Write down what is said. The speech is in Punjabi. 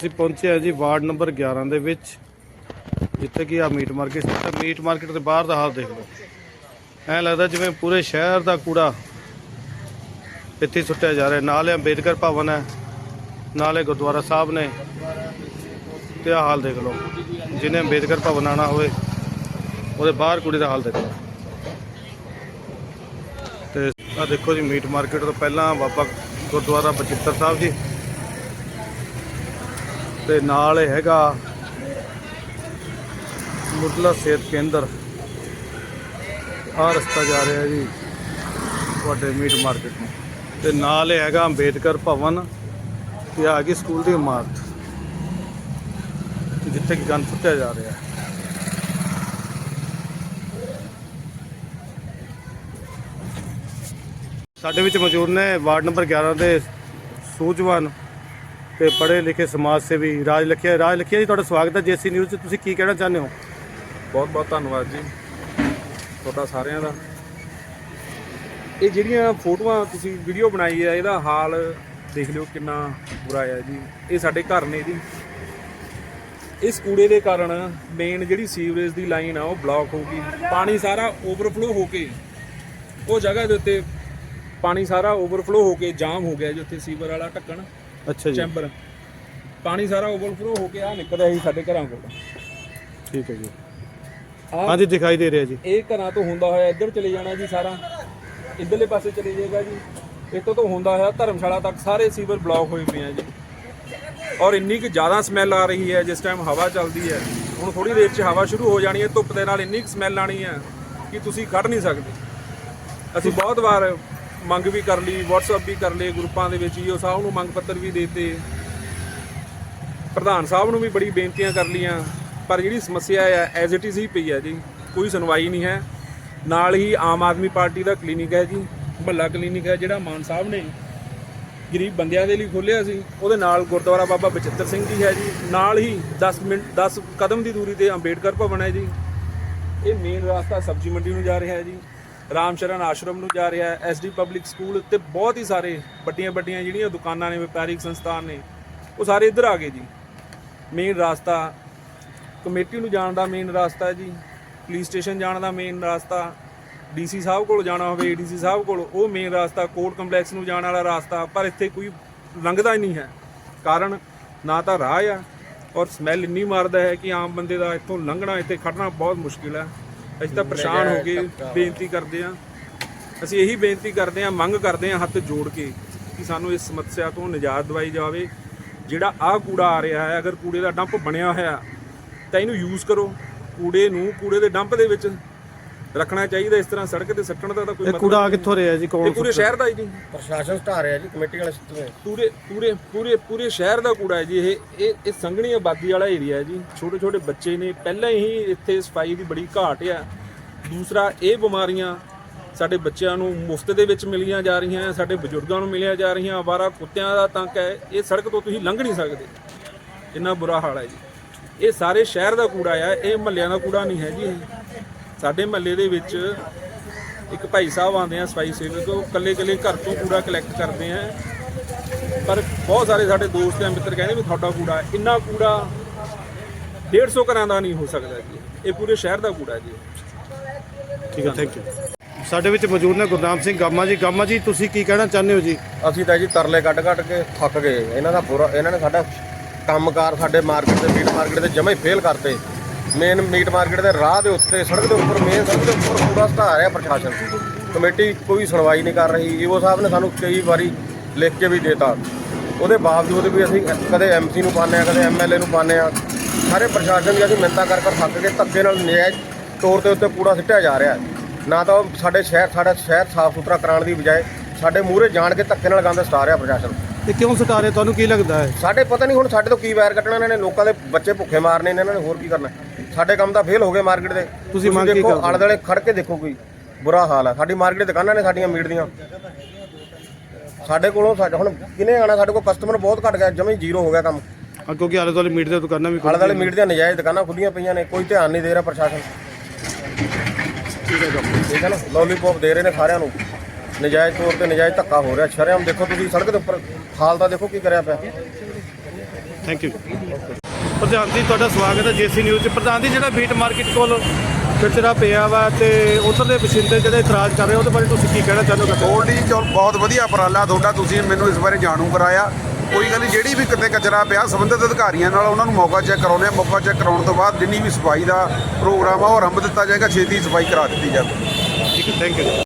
ਅਸੀਂ ਪਹੁੰਚੇ ਹਾਂ ਜੀ ਵਾਰਡ ਨੰਬਰ 11 ਦੇ ਵਿੱਚ, ਜਿੱਥੇ ਕਿ ਆ ਮੀਟ ਮਾਰਕੀਟ ਹੈ। ਮੀਟ ਮਾਰਕੀਟ ਦੇ ਬਾਹਰ ਦਾ ਹਾਲ ਦੇਖ ਲਓ। ਐਂ ਲੱਗਦਾ ਜਿਵੇਂ ਪੂਰੇ ਸ਼ਹਿਰ ਦਾ ਕੂੜਾ ਇੱਥੇ ਸੁੱਟਿਆ ਜਾ ਰਿਹਾ। ਨਾਲੇ ਅੰਬੇਦਕਰ ਭਵਨ ਹੈ, ਨਾਲੇ ਗੁਰਦੁਆਰਾ ਸਾਹਿਬ ਨੇ। ਤੇ ਆ ਹਾਲ ਦੇਖ ਲਓ ਜਿਹਨੇ ਅੰਬੇਦਕਰ ਭਵਨ ਆਣਾ ਹੋਵੇ, ਉਹਦੇ ਬਾਹਰ ਕੁੜੀ ਦਾ ਹਾਲ ਦੇਖ ਲਓ। ਤੇ ਆ ਦੇਖੋ ਜੀ, ਮੀਟ ਮਾਰਕੀਟ ਤੋਂ ਪਹਿਲਾਂ ਬਾਬਾ ਗੁਰਦੁਆਰਾ ਬਚਿੱਤਰ ਸਾਹਿਬ ਜੀ ਤੇ ਨਾਲ ਇਹ ਹੈਗਾ ਮੁੱਢਲਾ ਸਿਹਤ ਕੇਂਦਰ। ਆ ਰਸਤਾ ਜਾ ਰਿਹਾ ਜੀ ਤੁਹਾਡੇ ਮੀਟ ਮਾਰਕੀਟ ਨੂੰ। ਤੇ ਨਾਲ ਇਹ ਹੈਗਾ ਅੰਬੇਦਕਰ ਭਵਨ ਤੇ ਆ ਗਈ ਸਕੂਲ ਦੀ ਇਮਾਰਤ, ਜਿੱਥੇ ਕਿ ਗੰਦ ਸੁੱਟਿਆ ਜਾ ਰਿਹਾ। ਹੈ ਸਾਡੇ ਵਿੱਚ ਮੌਜੂਦ ਨੇ ਵਾਰਡ ਨੰਬਰ 11 ਦੇ ਸੂਝਵਾਨ ਤੇ ਪੜ੍ਹੇ ਲਿਖੇ ਸਮਾਜ ਸੇਵੀ ਰਾਜ ਲਖਿਆ ਰਾਜ ਲਖਿਆ ਜੀ, ਤੁਹਾਡਾ ਸਵਾਗਤ ਹੈ ਜੇਸੀ ਨਿਊਜ਼ 'ਚ। ਤੁਸੀਂ ਕੀ ਕਹਿਣਾ ਚਾਹੁੰਦੇ ਹੋ? ਬਹੁਤ ਬਹੁਤ ਧੰਨਵਾਦ ਜੀ। ਤੁਹਾਡਾ ਸਾਰਿਆਂ ਦਾ। ਇਹ ਜਿਹੜੀਆਂ ਫੋਟੋਆਂ ਤੁਸੀਂ ਵੀਡੀਓ ਬਣਾਈ ਹੈ ਇਹਦਾ ਹਾਲ ਦੇਖ ਲਿਓ ਕਿੰਨਾ ਬੁਰਾ ਹੈ ਜੀ। ਇਹ ਸਾਡੇ ਘਰ ਨੇ ਜੀ। ਇਸ ਕੂੜੇ ਦੇ ਕਾਰਨ ਮੇਨ ਜਿਹੜੀ ਸੀਵਰੇਜ ਦੀ ਲਾਈਨ ਆ, ਉਹ ਬਲੌਕ ਹੋ ਗਈ। ਪਾਣੀ ਸਾਰਾ ਓਵਰਫਲੋ ਹੋ ਕੇ, ਉਹ ਜਗ੍ਹਾ ਦੇ ਉੱਤੇ ਪਾਣੀ ਸਾਰਾ ਓਵਰਫਲੋ ਹੋ ਕੇ ਜਾਮ ਹੋ ਗਿਆ ਜੀ, ਉੱਥੇ ਸੀਵਰ ਵਾਲਾ ਢੱਕਣ। ਅੱਛਾ ਜੀ। ਚੈਂਬਰ। ਪਾਣੀ ਸਾਰਾ ਓਵਰਫਲੋ ਹੋ ਕੇ ਆ ਨਿਕਲਦਾ ਸੀ ਸਾਡੇ ਘਰਾਂ ਕੋਲ। ਠੀਕ ਹੈ ਜੀ। ਆਹ ਹਾਂਜੀ ਦਿਖਾਈ ਦੇ ਰਿਹਾ ਜੀ। ਇਹ ਘਰਾਂ ਤੋਂ ਹੁੰਦਾ ਹੋਇਆ ਇੱਧਰ ਚਲੇ ਜਾਣਾ ਜੀ ਸਾਰਾ। ਇੱਧਰਲੇ ਪਾਸੇ ਚਲੇ ਜਾਏਗਾ ਜੀ। ਇੱਥੋਂ ਤੋਂ ਹੁੰਦਾ ਹੋਇਆ ਧਰਮਸ਼ਾਲਾ ਤੱਕ ਸਾਰੇ ਸੀਵਰ ਬਲੌਕ ਹੋਏ ਪਏ ਆ ਜੀ। ਔਰ ਇੰਨੀ ਕਿ ਜ਼ਿਆਦਾ ਸਮੈਲ ਆ ਰਹੀ ਹੈ ਜਿਸ ਟਾਈਮ ਹਵਾ ਚੱਲਦੀ ਹੈ। ਹੁਣ ਥੋੜੀ ਦੇਰ 'ਚ ਹਵਾ ਸ਼ੁਰੂ ਹੋ ਜਾਣੀ ਹੈ ਧੁੱਪ ਦੇ ਨਾਲ ਇੰਨੀ ਕਿ ਸਮੈਲ ਆਣੀ ਹੈ ਕਿ ਤੁਸੀਂ ਕੱਢ ਨਹੀਂ ਸਕਦੇ। ਅਸੀਂ ਬਹੁਤ ਵਾਰ ਮੰਗ ਵੀ ਕਰ ਲਈ, WhatsApp ਵੀ ਕਰ ਲਏ, ਗਰੁੱਪਾਂ ਦੇ ਵਿੱਚ ਈਓ ਸਾਹਿਬ ਨੂੰ ਮੰਗ ਪੱਤਰ ਵੀ ਦੇਤੇ। ਪ੍ਰਧਾਨ ਸਾਹਿਬ ਨੂੰ ਵੀ ਬੜੀ ਬੇਨਤੀਆਂ ਕਰ ਲੀਆਂ ਪਰ ਜਿਹੜੀ ਸਮੱਸਿਆ ਹੈ ਐਜ਼ ਇਟ ਇਜ਼ ਹੀ ਪਈ ਹੈ ਜੀ, ਕੋਈ ਸੁਣਵਾਈ ਨਹੀਂ ਹੈ। ਨਾਲ ਹੀ ਆਮ ਆਦਮੀ ਪਾਰਟੀ ਦਾ ਕਲੀਨਿਕ ਹੈ ਜੀ, ਮਹੱਲਾ ਕਲੀਨਿਕ ਹੈ, ਜਿਹੜਾ ਮਾਨ ਸਾਹਿਬ ਨੇ ਗਰੀਬ ਬੰਦਿਆਂ ਦੇ ਲਈ ਖੋਲ੍ਹਿਆ ਸੀ, ਉਹਦੇ ਨਾਲ ਗੁਰਦੁਆਰਾ ਬਾਬਾ ਬਚਿੱਤਰ ਸਿੰਘ ਜੀ ਹੈ ਜੀ, ਨਾਲ ਹੀ 10 ਮਿੰਟ 10 ਕਦਮ ਦੀ ਦੂਰੀ ਤੇ ਅੰਬੇਡਕਰ ਭਵਨ ਹੈ ਜੀ। ਇਹ ਮੇਨ ਰਸਤਾ ਸਬਜ਼ੀ ਮੰਡੀ ਨੂੰ ਜਾ ਰਿਹਾ ਹੈ ਜੀ। ਰਾਮ ਸ਼ਰਨ ਆਸ਼ਰਮ ਨੂੰ ਜਾ ਰਿਹਾ ਹੈ ਐਸਡੀ ਪਬਲਿਕ ਸਕੂਲ ਤੇ ਬਹੁਤ ਹੀ ਸਾਰੇ ਵੱਡੀਆਂ ਵੱਡੀਆਂ ਜਿਹੜੀਆਂ ਦੁਕਾਨਾਂ ਨੇ, ਵਪਾਰਿਕ ਸੰਸਥਾਨ ਨੇ, ਉਹ ਸਾਰੇ ਇੱਧਰ ਆ ਗਏ ਜੀ। ਮੇਨ ਰਸਤਾ, ਕਮੇਟੀ ਨੂੰ ਜਾਣ ਦਾ ਮੇਨ ਰਸਤਾ ਹੈ ਜੀ ਪੁਲਿਸ ਸਟੇਸ਼ਨ ਜਾਣ ਦਾ ਮੇਨ ਰਸਤਾ ਡੀਸੀ ਸਾਹਿਬ ਕੋਲ ਜਾਣਾ ਹੋਵੇ ਡੀਸੀ ਸਾਹਿਬ ਕੋਲ, ਉਹ ਮੇਨ ਰਸਤਾ ਕੋਰਟ ਕੰਪਲੈਕਸ ਨੂੰ ਜਾਣ ਵਾਲਾ ਰਸਤਾ, ਪਰ ਇੱਥੇ ਕੋਈ ਲੰਘਦਾ ਹੀ ਨਹੀਂ ਹੈ। ਕਾਰਨ ਨਾ ਤਾਂ ਰਾਹ ਆ, ਔਰ ਸਮੈਲ ਇੰਨੀ ਮਾਰਦਾ ਹੈ ਕਿ ਆਮ ਬੰਦੇ ਦਾ ਇੱਥੋਂ ਲੰਘਣਾ, ਇੱਥੇ ਖੜਨਾ ਬਹੁਤ ਮੁਸ਼ਕਿਲ ਹੈ। ਅਸੀਂ ਤਾਂ ਪਰੇਸ਼ਾਨ ਹੋ ਕੇ ਬੇਨਤੀ ਕਰਦੇ ਹਾਂ। ਅਸੀਂ ਇਹੀ ਬੇਨਤੀ ਕਰਦੇ ਹਾਂ, ਮੰਗ ਕਰਦੇ ਹਾਂ ਹੱਥ ਜੋੜ ਕੇ ਕਿ ਸਾਨੂੰ ਇਸ ਸਮੱਸਿਆ ਤੋਂ ਨਿਜਾਤ ਦਿਵਾਈ ਜਾਵੇ। ਜਿਹੜਾ ਆਹ ਕੂੜਾ ਆ ਰਿਹਾ ਹੈ, ਅਗਰ ਕੂੜੇ ਦਾ ਡੰਪ ਬਣਿਆ ਹੋਇਆ, ਤਾਂ ਇਹਨੂੰ ਯੂਜ਼ ਕਰੋ। ਕੂੜੇ ਨੂੰ, ਕੂੜੇ ਦੇ ਡੰਪ ਦੇ ਵਿੱਚ ਰੱਖਣਾ ਚਾਹੀਦਾ ਇਸ ਤਰ੍ਹਾਂ ਸੜਕ ਤੇ ਸੱਟਣ ਦਾ ਤਾਂ ਕੋਈ ਇਹ ਮਤਲਬ ਕੂੜਾ ਕਿੱਥੋਂ ਰਿਹਾ ਜੀ? ਇਹ ਕੌਣ ਪੂਰੇ ਸ਼ਹਿਰ ਦਾ ਹੀ ਜੀ। ਪ੍ਰਸ਼ਾਸਨ ਸਟਾ ਰਿਹਾ ਜੀ ਕਮੇਟੀ ਵਾਲੇ ਸਿੱਟੇ ਪੂਰੇ ਪੂਰੇ ਪੂਰੇ ਪੂਰੇ ਸ਼ਹਿਰ ਦਾ ਕੂੜਾ ਹੈ ਜੀ। ਇਹ ਇਹ ਇਹ ਸੰਘਣੀ ਆਬਾਦੀ ਵਾਲਾ ਏਰੀਆ ਹੈ ਜੀ। ਛੋਟੇ ਛੋਟੇ ਬੱਚੇ ਨੇ। ਪਹਿਲਾਂ ਹੀ ਇੱਥੇ ਸਫ਼ਾਈ ਦੀ ਬੜੀ ਘਾਟ ਆ। ਦੂਸਰਾ ਇਹ ਬਿਮਾਰੀਆਂ ਸਾਡੇ ਬੱਚਿਆਂ ਨੂੰ ਮੁਫਤ ਦੇ ਵਿੱਚ ਮਿਲੀਆਂ ਜਾ ਰਹੀਆਂ ਸਾਡੇ ਬਜ਼ੁਰਗਾਂ ਨੂੰ ਮਿਲੀਆਂ ਜਾ ਰਹੀਆਂ। ਆਵਾਰਾ ਕੁੱਤਿਆਂ ਦਾ ਤੰਕ ਹੈ ਇਹ ਸੜਕ ਤੋਂ ਤੁਸੀਂ ਲੰਘ ਨਹੀਂ ਸਕਦੇ। ਇੰਨਾ ਬੁਰਾ ਹਾਲ ਹੈ ਜੀ। ਇਹ ਸਾਰੇ ਸ਼ਹਿਰ ਦਾ ਕੂੜਾ ਆ। ਇਹ ਮਹੱਲਿਆਂ ਦਾ ਕੂੜਾ ਨਹੀਂ ਹੈ ਜੀ। ਇਹ ਸਾਡੇ ਮਹੱਲੇ ਦੇ ਵਿੱਚ ਇੱਕ ਭਾਈ ਸਾਹਿਬ ਆਉਂਦੇ ਆ ਸਫ਼ਾਈ ਸੇਵਕ ਉਹ ਕੱਲੇ ਕੱਲੇ ਘਰ ਤੋਂ ਕੂੜਾ ਕਲੈਕਟ ਕਰਦੇ ਆ। ਪਰ ਬਹੁਤ ਸਾਰੇ ਸਾਡੇ ਦੋਸਤ ਆ ਮਿੱਤਰ ਕਹਿੰਦੇ ਵੀ ਤੁਹਾਡਾ ਕੂੜਾ ਹੈ। ਇੰਨਾ ਕੂੜਾ 150 ਘਰਾਂ ਦਾ ਨਹੀਂ ਹੋ ਸਕਦਾ ਜੀ। ਇਹ ਪੂਰੇ ਸ਼ਹਿਰ ਦਾ ਕੂੜਾ ਹੈ ਜੀ। ਠੀਕ ਹੈ ਥੈਂਕ ਯੂ ਸਾਡੇ ਵਿੱਚ ਮੌਜੂਦ ਨੇ ਗੁਰਨਾਮ ਸਿੰਘ ਗਾਮਾ ਜੀ। ਗਾਮਾ ਜੀ ਤੁਸੀਂ ਕੀ ਕਹਿਣਾ ਚਾਹੁੰਦੇ ਹੋ ਜੀ? ਅਸੀਂ ਤਾਂ ਜੀ ਤਰਲੇ ਕੱਢ ਕੱਢ ਕੇ ਥੱਕ ਗਏ। ਇਹਨਾਂ ਦਾ ਬੁਰਾ ਇਹਨਾਂ ਨੇ ਸਾਡਾ ਕੰਮਕਾਰ ਸਾਡੇ ਮਾਰਕੀਟ ਦੇ ਮੀਟ ਮਾਰਕੀਟ ਦੇ ਜਮੇ ਫੇਲ ਕਰਤੇ। ਮੇਨ ਮੀਟ ਮਾਰਕੀਟ ਦੇ ਰਾਹ ਦੇ ਉੱਤੇ ਸੜਕ ਦੇ ਉੱਪਰ ਮੇਨ ਸੜਕ ਦੇ ਉੱਪਰ ਪੂਰਾ ਸਟਾ ਰਿਹਾ ਪ੍ਰਸ਼ਾਸਨ। ਕਮੇਟੀ ਕੋਈ ਸੁਣਵਾਈ ਨਹੀਂ ਕਰ ਰਹੀ। ਈਓ ਸਾਹਿਬ ਨੇ ਸਾਨੂੰ ਕਈ ਵਾਰੀ ਲਿਖ ਕੇ ਵੀ ਦੇਤਾ। ਉਹਦੇ ਬਾਵਜੂਦ ਵੀ ਅਸੀਂ ਕਦੇ ਐਮਸੀ ਨੂੰ ਪਾਉਂਦੇ ਆ ਕਦੇ ਐਮਐਲਏ ਨੂੰ ਪਾਉਂਦੇ ਆ ਸਾਰੇ ਪ੍ਰਸ਼ਾਸਨ ਦੀ ਅਸੀਂ ਮਿੰਤਾ ਕਰ ਕਰ ਥੱਕ ਕੇ ਧੱਕੇ ਨਾਲ ਨਜਾਇਜ਼ ਤੌਰ ਦੇ ਉੱਤੇ ਕੂੜਾ ਸਿੱਟਿਆ ਜਾ ਰਿਹਾ। ਨਾ ਤਾਂ ਸਾਡੇ ਸ਼ਹਿਰ ਸਾਡਾ ਸ਼ਹਿਰ ਸਾਫ਼ ਸੁਥਰਾ ਕਰਾਉਣ ਦੀ ਬਜਾਏ ਸਾਡੇ ਮੂਹਰੇ ਜਾਣ ਕੇ ਧੱਕੇ ਨਾਲ ਗੰਦ ਸਟਾ ਰਿਹਾ ਪ੍ਰਸ਼ਾਸਨ। ਇਹ ਕਿਉਂ ਸੁਟਾ ਰਹੇ? ਤੁਹਾਨੂੰ ਕੀ ਲੱਗਦਾ ਹੈ? ਸਾਡੇ ਪਤਾ ਨਹੀਂ ਹੁਣ ਸਾਡੇ ਤੋਂ ਕੀ ਵੈਰ ਕੱਟਣਾ ਇਹਨਾਂ ਨੇ। ਲੋਕਾਂ ਦੇ ਬੱਚੇ ਭੁੱਖੇ ਮਾਰਨੇ ਨੇ ਇਹਨਾਂ ਨੇ ਹੋਰ ਕੀ ਕਰਨਾ। ਸਾਡੇ ਕੰਮ ਤਾਂ ਫੇਲ ਹੋ ਗਏ ਮਾਰਕੀਟ ਦੇ। ਤੁਸੀਂ ਮੰਗ ਕੀ ਦੇਖੋ ਕਰਦੇ? ਹੋ? ਆਲੇ ਦੁਆਲੇ ਖੜ ਕੇ ਦੇਖੋ ਕੋਈ। ਬੁਰਾ ਹਾਲ ਹੈ ਸਾਡੀ ਮਾਰਕੀਟ ਦੁਕਾਨਾਂ ਨੇ ਸਾਡੀਆਂ ਮੀਟ ਦੀਆਂ। ਸਾਡੇ ਕੋਲੋਂ ਸਾਡਾ ਹੁਣ ਕਿਨੇ ਆਣਾ? ਸਾਡੇ ਕੋਲ ਕਸਟਮਰ ਬਹੁਤ ਘਟ ਗਿਆ ਜਮੇ ਜ਼ੀਰੋ ਹੋ ਗਿਆ ਕੰਮ। ਕਿਉਂਕਿ ਆਲੇ ਦੁਆਲੇ ਮੀਟ ਦੀਆਂ ਦੁਕਾਨਾਂ ਵੀ ਆਲੇ ਦੁਆਲੇ ਮੀਟ ਦੀਆਂ ਨਜਾਇਜ਼ ਦੁਕਾਨਾਂ ਖੁੱਲੀਆਂ ਪਈਆਂ ਨੇ। ਕੋਈ ਧਿਆਨ ਨਹੀਂ ਦੇ ਰਿਹਾ ਪ੍ਰਸ਼ਾਸਨ। ਠੀਕ ਹੈ ਨਾ? ਲੋਲੀਪੌਪ ਦੇ ਰਹੇ ਨੇ ਸਾਰਿਆਂ ਨੂੰ। ਨਜਾਇਜ਼ ਤੌਰ ਤੇ ਨਜਾਇਜ਼ ਧੱਕਾ ਹੋ ਰਿਹਾ। ਸ਼ਰੇਆਮ ਦੇਖੋ ਤੁਸੀਂ ਸੜਕ ਦੇ ਉੱਪਰ। ਹਾਲ ਦਾ ਦੇਖੋ ਕੀ ਕਰਿਆ ਪਿਆ। ਥੈਂਕ ਯੂ ਪ੍ਰਧਾਨ ਜੀ ਤੁਹਾਡਾ ਸਵਾਗਤ ਹੈ ਜੇਸੀ ਨਿਊਜ਼ 'ਚ। ਪ੍ਰਧਾਨ ਜੀ ਜਿਹੜਾ ਮੀਟ ਮਾਰਕੀਟ ਕੋਲ ਕਚਰਾ ਪਿਆ ਵਾ ਤੇ ਉਧਰ ਦੇ ਵਸਿੰਦੇ ਜਿਹੜੇ ਇਤਰਾਜ਼ ਕਰ ਰਹੇ ਉਹਦੇ ਬਾਰੇ ਤੁਸੀਂ ਕੀ ਕਹਿਣਾ ਚਾਹੁੰਦੇ ਹੋ ਗੋਲਡੀ ਚੌਲ ਬਹੁਤ ਵਧੀਆ ਉਪਰਾਲਾ ਤੁਹਾਡਾ ਤੁਸੀਂ ਮੈਨੂੰ ਇਸ ਬਾਰੇ ਜਾਣੂ ਕਰਾਇਆ। ਕੋਈ ਗੱਲ ਜਿਹੜੀ ਵੀ ਕਿਤੇ ਕਚਰਾ ਪਿਆ ਸੰਬੰਧਿਤ ਅਧਿਕਾਰੀਆਂ ਨਾਲ ਉਹਨਾਂ ਨੂੰ ਮੌਕਾ ਚੈੱਕ ਕਰਾਉਂਦੇ ਆ ਮੌਕਾ ਚੈੱਕ ਕਰਾਉਣ ਤੋਂ ਬਾਅਦ ਜਿੰਨੀ ਵੀ ਸਫ਼ਾਈ ਦਾ ਪ੍ਰੋਗਰਾਮ ਆ ਉਹ ਆਰੰਭ ਦਿੱਤਾ ਜਾਏਗਾ ਛੇਤੀ ਸਫ਼ਾਈ ਕਰਾ ਦਿੱਤੀ ਜਾਵੇ। ਠੀਕ ਹੈ ਥੈਂਕ ਯੂ